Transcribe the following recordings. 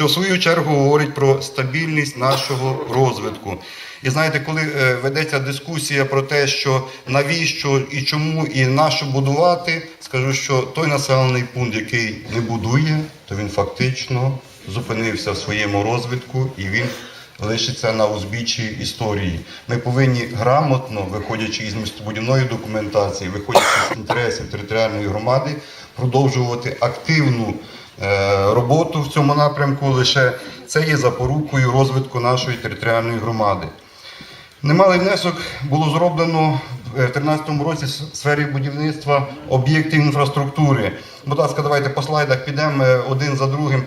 що в свою чергу говорить про стабільність нашого розвитку. І знаєте, коли е, ведеться дискусія про те, що навіщо і чому і на що будувати, скажу, що той населений пункт, який не будує, то він фактично зупинився в своєму розвитку і він лишиться на узбіччі історії. Ми повинні грамотно, виходячи із містобудівної документації, виходячи з інтересів територіальної громади, продовжувати активну роботу в цьому напрямку. Лише це є запорукою розвитку нашої територіальної громади. Немалий внесок було зроблено в 2013 році в сфері будівництва об'єктів інфраструктури. Будь ласка, давайте по слайдах підемо е, один за другим.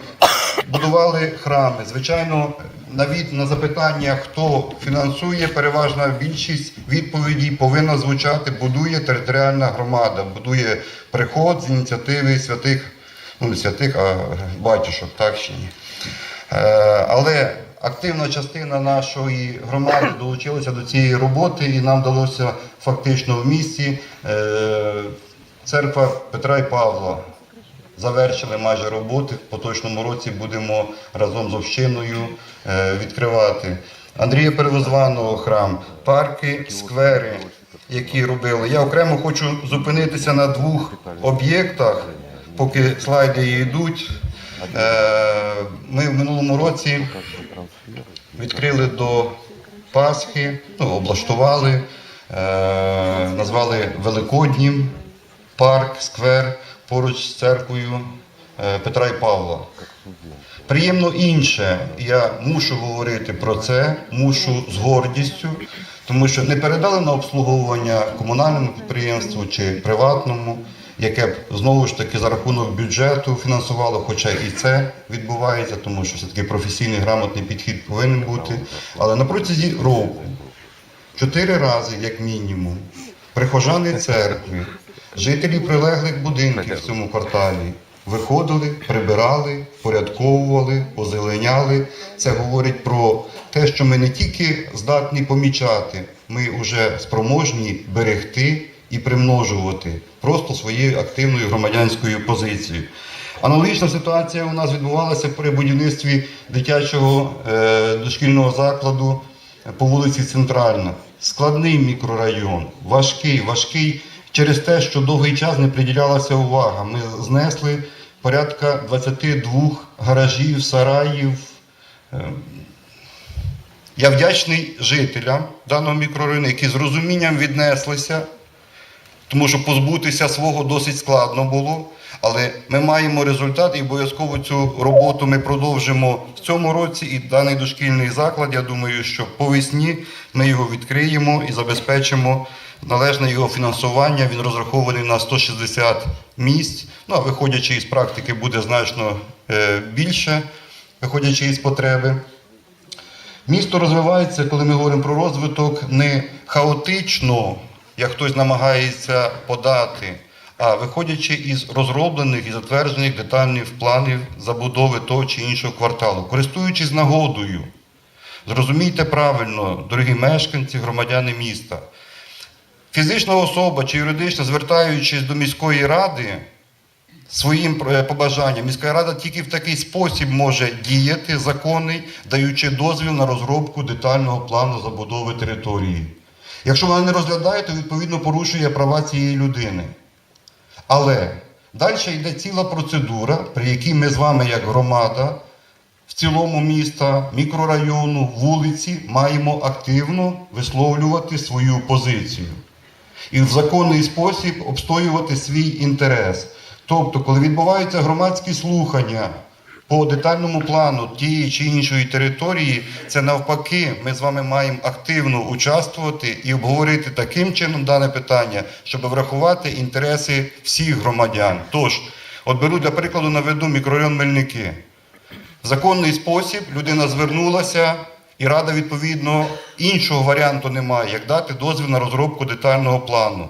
Будували храми. Звичайно, на від на запитання, хто фінансує, переважна більшість відповідей повинна звучати будує територіальна громада, будує приход з ініціативи святих, ну святих, а батюшок, так чи ні. Е, Але активна частина нашої громади долучилася до цієї роботи, і нам вдалося фактично в місті е, церква Петра і Павла. Завершили майже роботи. В поточному році будемо разом з общиною е, відкривати. Андрія Перевозваного храм, парки, сквери, які робили. Я окремо хочу зупинитися на двох об'єктах, поки слайди йдуть. Е, Ми в минулому році відкрили до Пасхи, ну, облаштували, е, назвали Великоднім парк, сквер поруч з церквою е, Петра і Павла. Приємно інше, я мушу говорити про це, мушу з гордістю, тому що не передали на обслуговування комунальному підприємству чи приватному, яке б знову ж таки за рахунок бюджету фінансувало, хоча і це відбувається, тому що все-таки професійний грамотний підхід повинен бути. Але на протязі року чотири рази, як мінімум, прихожани церкви, жителі прилеглих будинків в цьому кварталі виходили, прибирали, порядковували, озеленяли. Це говорить про те, що ми не тільки здатні помічати, ми вже спроможні берегти і примножувати просто своєю активною громадянською позицією. Аналогічна ситуація у нас відбувалася при будівництві дитячого е, дошкільного закладу по вулиці Центральна. Складний мікрорайон, важкий, важкий через те, що довгий час не приділялася увага. Ми знесли порядка 22 гаражів, сараїв. Е, Я вдячний жителям даного мікрорайону, які з розумінням віднеслися тому що позбутися свого досить складно було. Але ми маємо результат і обов'язково цю роботу ми продовжимо в цьому році. І даний дошкільний заклад, я думаю, що по весні ми його відкриємо і забезпечимо належне його фінансування. Він розрахований на 160 місць. Ну а виходячи із практики, буде значно е, більше, виходячи із потреби. Місто розвивається, коли ми говоримо про розвиток, не хаотично, як хтось намагається подати, а виходячи із розроблених і затверджених детальних планів забудови того чи іншого кварталу, користуючись нагодою. Зрозумійте правильно, дорогі мешканці, громадяни міста. Фізична особа чи юридична, звертаючись до міської ради, своїм е, побажанням. Міська рада тільки в такий спосіб може діяти законний, даючи дозвіл на розробку детального плану забудови території. Якщо вона не розглядає, то відповідно порушує права цієї людини. Але далі йде ціла процедура, при якій ми з вами, як громада, в цілому міста, мікрорайону, вулиці, маємо активно висловлювати свою позицію і в законний спосіб обстоювати свій інтерес. Тобто, коли відбуваються громадські слухання по детальному плану тієї чи іншої території, це навпаки, ми з вами маємо активно участвувати і обговорити таким чином дане питання, щоб врахувати інтереси всіх громадян. Тож, от беру для прикладу наведу мікрорайон Мельники. В законний спосіб людина звернулася, і рада, відповідно, іншого варіанту немає, як дати дозвіл на розробку детального плану.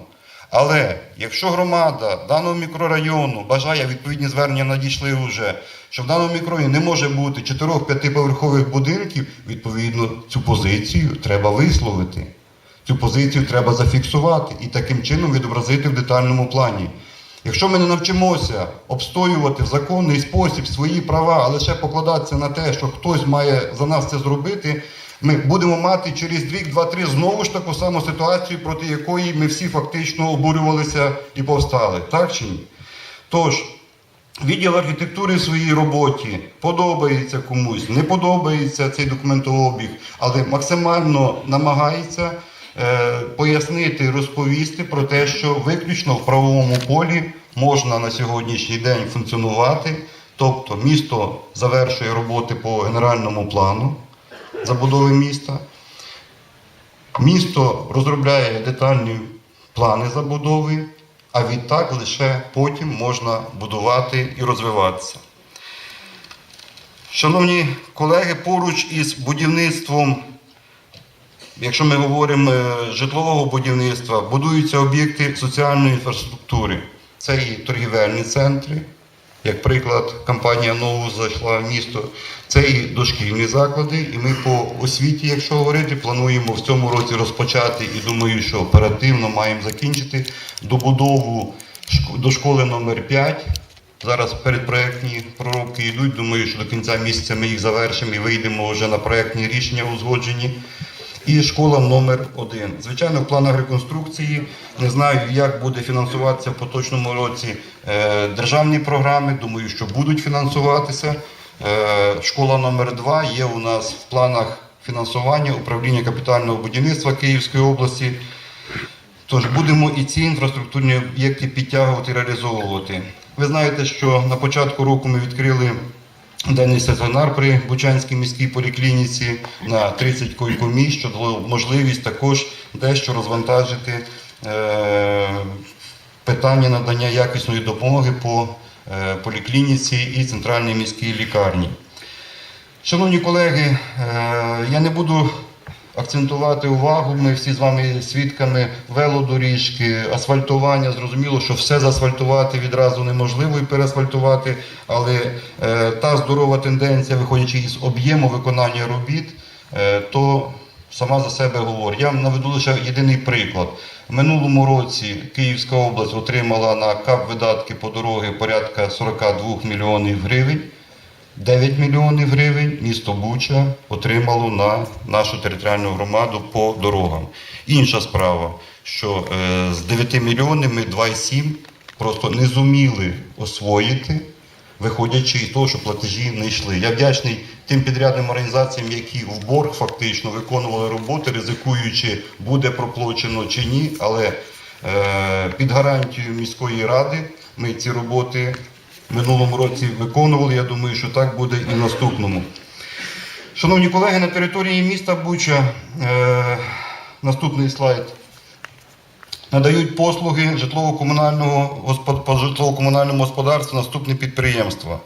Але якщо громада даного мікрорайону бажає відповідні звернення надійшли вже, що в даному мікрорайоні не може бути 4-5 поверхових будинків, відповідно цю позицію треба висловити. Цю позицію треба зафіксувати і таким чином відобразити в детальному плані. Якщо ми не навчимося обстоювати в законний спосіб свої права, а лише покладатися на те, що хтось має за нас це зробити, ми будемо мати через рік, два-три знову ж таку саму ситуацію, проти якої ми всі фактично обурювалися і повстали. Так чи ні? Тож, відділ архітектури в своїй роботі подобається комусь, не подобається цей документообіг, але максимально намагається е, пояснити, розповісти про те, що виключно в правовому полі можна на сьогоднішній день функціонувати. Тобто місто завершує роботи по генеральному плану забудови міста. Місто розробляє детальні плани забудови, а відтак лише потім можна будувати і розвиватися. Шановні колеги, поруч із будівництвом, якщо ми говоримо е, житлового будівництва, будуються об'єкти соціальної інфраструктури. Це і торгівельні центри, як приклад, компанія Нову зайшла в місто. Це і дошкільні заклади, і ми по освіті, якщо говорити, плануємо в цьому році розпочати і думаю, що оперативно маємо закінчити добудову до школи номер 5. Зараз передпроектні проробки йдуть. Думаю, що до кінця місяця ми їх завершимо і вийдемо вже на проектні рішення узгоджені. І школа номер 1 Звичайно, в планах реконструкції не знаю, як буде фінансуватися в поточному році е, державні програми. Думаю, що будуть фінансуватися. Е, школа номер 2 є у нас в планах фінансування управління капітального будівництва Київської області. Тож будемо і ці інфраструктурні об'єкти підтягувати і реалізовувати. Ви знаєте, що на початку року ми відкрили денний стаціонар при Бучанській міській поліклініці на 30 койкомісць, що дало можливість також дещо розвантажити е, питання надання якісної допомоги по е, поліклініці і центральній міській лікарні. Шановні колеги, е, я не буду акцентувати увагу. Ми всі з вами свідками велодоріжки, асфальтування. Зрозуміло, що все заасфальтувати відразу неможливо і переасфальтувати, але е, та здорова тенденція, виходячи із об'єму виконання робіт, е, то сама за себе говорить. Я наведу лише єдиний приклад. Минулому році Київська область отримала на КАП видатки по дороги порядка 42 мільйонів гривень. 9 мільйонів гривень місто Буча отримало на нашу територіальну громаду по дорогам. Інша справа, що е, з 9 мільйонів ми 2,7 просто не зуміли освоїти, виходячи із того, що платежі не йшли. Я вдячний тим підрядним організаціям, які в борг фактично виконували роботи, ризикуючи, буде проплачено чи ні, але е, під гарантією міської ради ми ці роботи минулому році виконували. Я думаю, що так буде і в наступному. Шановні колеги, на території міста Буча е, наступний слайд. Надають послуги житлово-комунального по житлово-комунальному господарству наступні підприємства.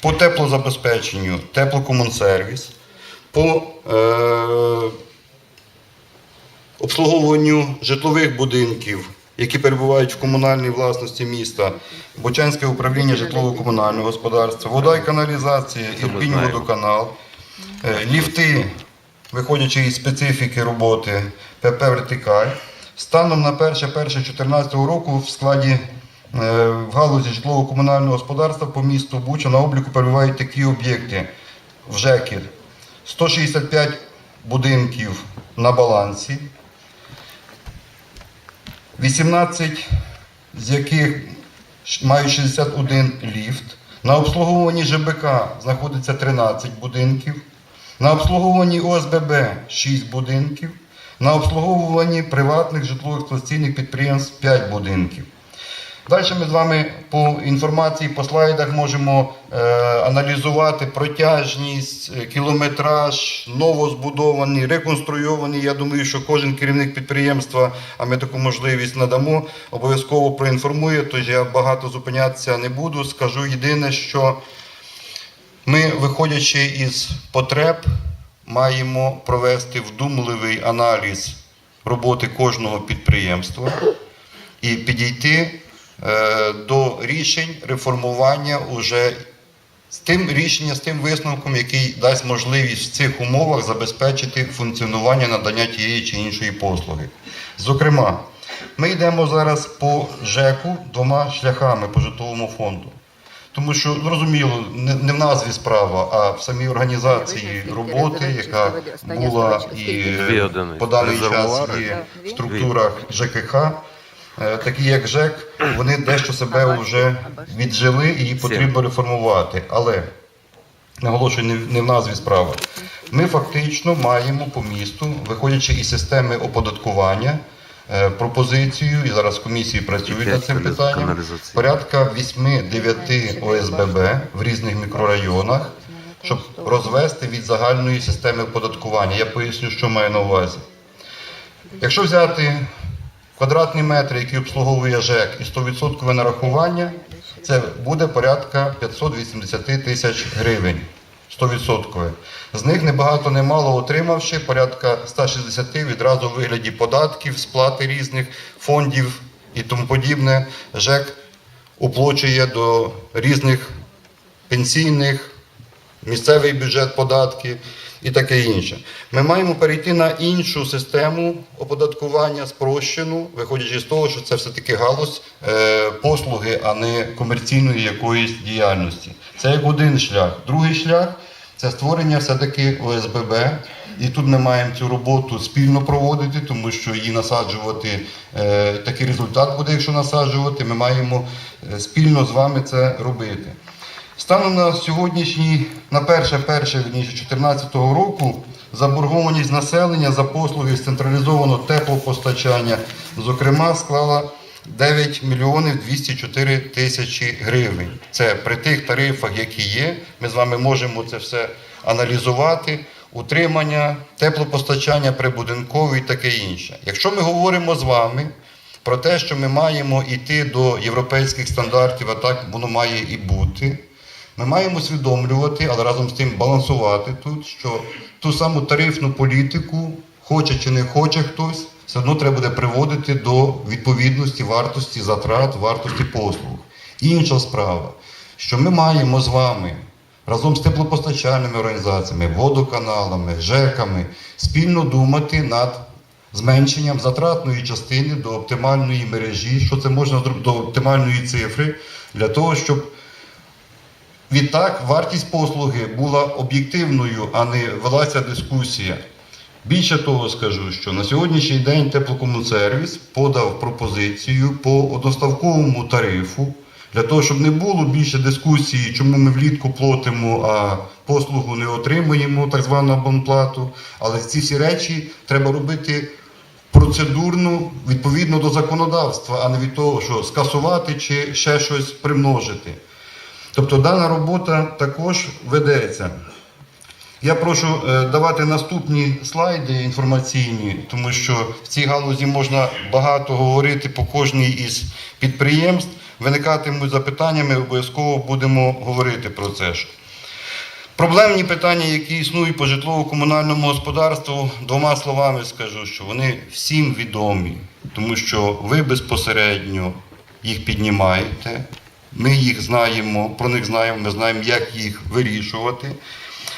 По теплозабезпеченню, теплокомунсервіс, по е, обслуговуванню житлових будинків, які перебувають в комунальній власності міста, Бочанське управління житлово-комунального господарства, вода і каналізація, Ірпінь водоканал, е, ліфти, виходячи із специфіки роботи ПП Вертикаль. Станом на 1.1.2014 року в складі е, в галузі житлово-комунального господарства по місту Буча на обліку перебувають такі об'єкти. В ЖЕКі. 165 будинків на балансі, 18 з яких мають 61 ліфт. На обслуговуванні ЖБК знаходиться 13 будинків. На обслуговуванні ОСББ 6 будинків. На обслуговуванні приватних житлово-експлуатаційних підприємств 5 будинків. Далі ми з вами по інформації по слайдах можемо е, аналізувати протяжність, е, кілометраж, новозбудовані, реконструйовані. Я думаю, що кожен керівник підприємства, а ми таку можливість надамо, обов'язково проінформує. Тож я багато зупинятися не буду. Скажу єдине, що ми, виходячи із потреб, маємо провести вдумливий аналіз роботи кожного підприємства і підійти до рішень реформування уже з тим рішення, з тим висновком, який дасть можливість в цих умовах забезпечити функціонування надання тієї чи іншої послуги. Зокрема, Ми йдемо зараз по ЖЕКу двома шляхами по житловому фонду. Тому що зрозуміло, не, не в назві справа, а в самій організації роботи, яка була і по даний час є в структурах ЖКХ, е, такі як ЖЕК, вони дещо себе вже віджили і її потрібно реформувати. Але наголошую, не в- назві справа. Ми фактично маємо по місту, виходячи із системи оподаткування, е, пропозицію, і зараз комісії працюють над цим питанням, порядка 8-9 ОСББ в різних мікрорайонах, щоб розвести від загальної системи оподаткування. Я поясню, що маю на увазі. Якщо взяти квадратні метри, які обслуговує ЖЕК, і 100% нарахування, це буде порядка 580 тисяч гривень. 100%. З них небагато немало отримавши порядка 160 відразу в вигляді податків, сплати різних фондів і тому подібне. ЖЕК уплочує до різних пенсійних, місцевий бюджет податки і таке інше. Ми маємо перейти на іншу систему оподаткування, спрощену, виходячи з того, що це все-таки галузь е, послуги, а не комерційної якоїсь діяльності. Це як один шлях. Другий шлях це створення все-таки ОСББ. І тут ми маємо цю роботу спільно проводити, тому що її насаджувати е, такий результат буде, якщо насаджувати. Ми маємо е, спільно з вами це робити. Станом на сьогоднішній, на перше перше вірніше 2014 року, заборгованість населення за послуги з централізованого теплопостачання, зокрема, склала 9 мільйонів 204 тисячі гривень. Це при тих тарифах, які є. Ми з вами можемо це все аналізувати. Утримання, теплопостачання прибудинкове і таке інше. Якщо ми говоримо з вами про те, що ми маємо йти до європейських стандартів, а так воно має і бути. Ми маємо усвідомлювати, але разом з тим балансувати тут, що ту саму тарифну політику, хоче чи не хоче хтось, все одно треба буде приводити до відповідності вартості затрат, вартості послуг. Інша справа, що ми маємо з вами разом з теплопостачальними організаціями, водоканалами, ЖЕКами спільно думати над зменшенням затратної частини до оптимальної мережі, що це можна зробити до оптимальної цифри, для того, щоб відтак вартість послуги була об'єктивною, а не велася дискусія. Більше того скажу, що на сьогоднішній день теплокомунсервіс подав пропозицію по одноставковому тарифу для того, щоб не було більше дискусії, чому ми влітку платимо, а послугу не отримуємо, так звану абонплату. Але ці всі речі треба робити процедурно відповідно до законодавства, а не від того, що скасувати чи ще щось примножити. Тобто дана робота також ведеться. Я прошу е, давати наступні слайди інформаційні, тому що в цій галузі можна багато говорити по кожній із підприємств. Виникатимуть запитання, ми обов'язково будемо говорити про це. ж. Проблемні питання, які існують по житлово-комунальному господарству, двома словами скажу, що вони всім відомі, тому що ви безпосередньо їх піднімаєте. Ми їх знаємо, про них знаємо, ми знаємо, як їх вирішувати.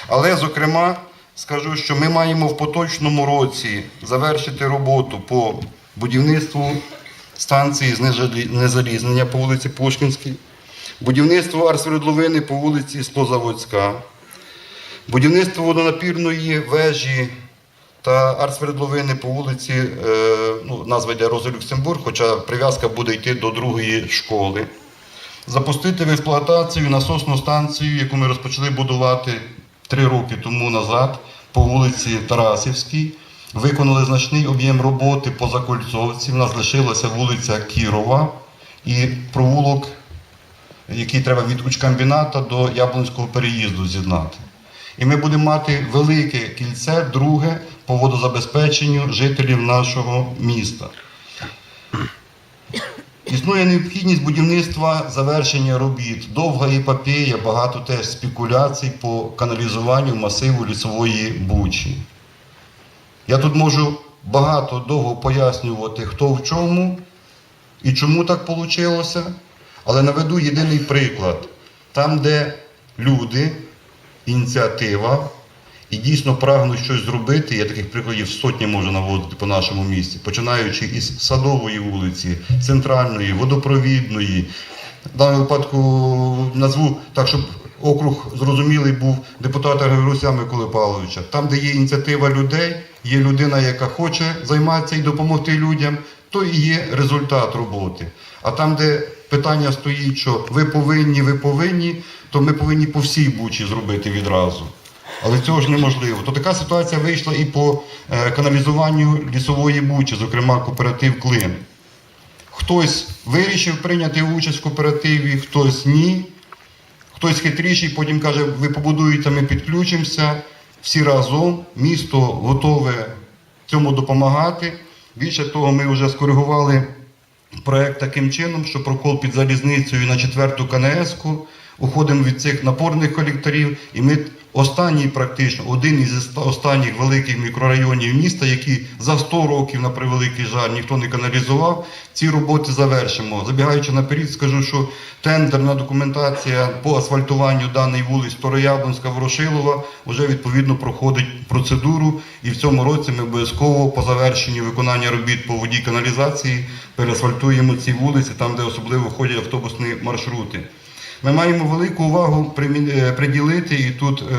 Але, зокрема, скажу, що ми маємо в поточному році завершити роботу по будівництву станції знезалізнення по вулиці Пушкінській, будівництво арсвердловини по вулиці Склозаводська, будівництво водонапірної вежі та арсвердловини по вулиці, е, ну, назва йде Роза Люксембург, хоча прив'язка буде йти до другої школи. Запустити в експлуатацію насосну станцію, яку ми розпочали будувати три роки тому назад по вулиці Тарасівській. Виконали значний об'єм роботи по Закольцовці. У нас лишилася вулиця Кірова і провулок, який треба від Учкомбіната до Яблонського переїзду з'єднати. І ми будемо мати велике кільце, друге по водозабезпеченню жителів нашого міста. Існує необхідність будівництва завершення робіт. Довга епопея, багато теж спекуляцій по каналізуванню масиву лісової бучі. Я тут можу багато довго пояснювати, хто в чому і чому так вийшло, але наведу єдиний приклад. Там, де люди, ініціатива і дійсно прагнуть щось зробити. Я таких прикладів сотні можу наводити по нашому місті, починаючи із садової вулиці, центральної, водопровідної. В даному випадку назву так, щоб округ зрозумілий був депутата Григоруся Миколи Павловича. Там, де є ініціатива людей, є людина, яка хоче займатися і допомогти людям, то і є результат роботи. А там, де питання стоїть, що ви повинні, ви повинні, то ми повинні по всій бучі зробити відразу. Але цього ж неможливо. То така ситуація вийшла і по е, каналізуванню лісової бучі, зокрема кооператив Клин. Хтось вирішив прийняти участь в кооперативі, хтось ні. Хтось хитріший, потім каже, ви побудуєте, ми підключимося. Всі разом, місто готове цьому допомагати. Більше того, ми вже скоригували проект таким чином, що прокол під залізницею на четверту КНС-ку. Уходимо від цих напорних колекторів, і ми останній, практично, один із останніх великих мікрорайонів міста, які за 100 років, на превеликий жаль, ніхто не каналізував, ці роботи завершимо. Забігаючи наперед, скажу, що тендерна документація по асфальтуванню даної вулиць Старояблонська, Ворошилова вже відповідно проходить процедуру. І в цьому році ми обов'язково по завершенні виконання робіт по воді каналізації переасфальтуємо ці вулиці, там, де особливо ходять автобусні маршрути. Ми маємо велику увагу е, приділити, і тут е,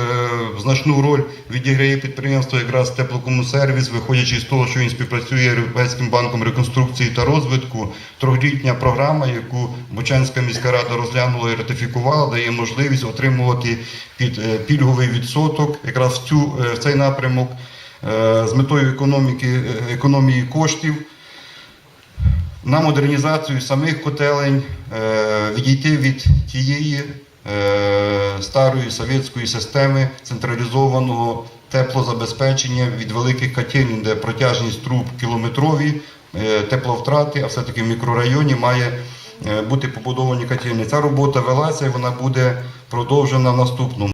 значну роль відіграє підприємство якраз теплокомунсервіс, виходячи з того, що він співпрацює з Європейським банком реконструкції та розвитку. Трьохлітня програма, яку Бучанська міська рада розглянула і ратифікувала, дає можливість отримувати під е, пільговий відсоток якраз в цю е, в цей напрямок е, з метою економіки е, економії коштів на модернізацію самих котелень, е, відійти від тієї е, старої совєтської системи централізованого теплозабезпечення від великих котельень, де протяжність труб кілометрові, е, тепловтрати, а все-таки в мікрорайоні має бути побудовані котельні. Ця робота велася і вона буде продовжена в наступному.